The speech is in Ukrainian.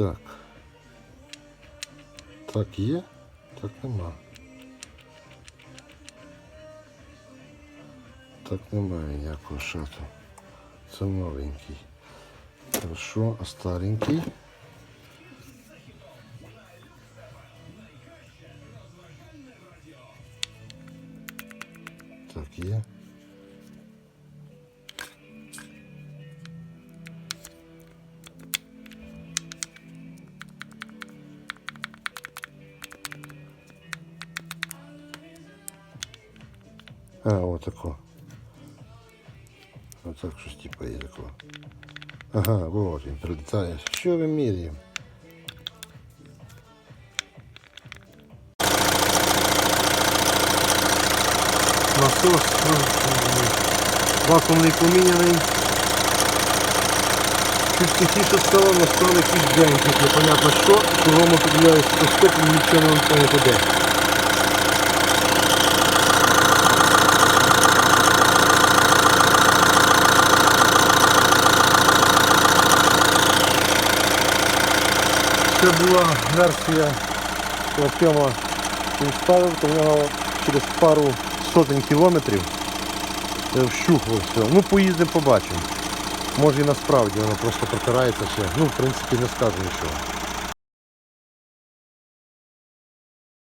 Так. Так є, так нема. Так немає ніякого шату. Це новенький. Хорошо, а старенький? Так, є. А, отако. Отак щось типа є такого. Ага, вот він прилітає. Що ви міряємо? Насос ну, вакуумний поміняний. Чуть тихіше стало, але стало якийсь денький, непонятно що, чого ми поділяємо стопом, нічого не пам'ятаю Це була версія Артема він ставив, то в через пару сотень кілометрів е, вщухло все. Ну поїздимо, побачимо. Може і насправді воно просто протирається ще. Ну, в принципі, не скажу нічого.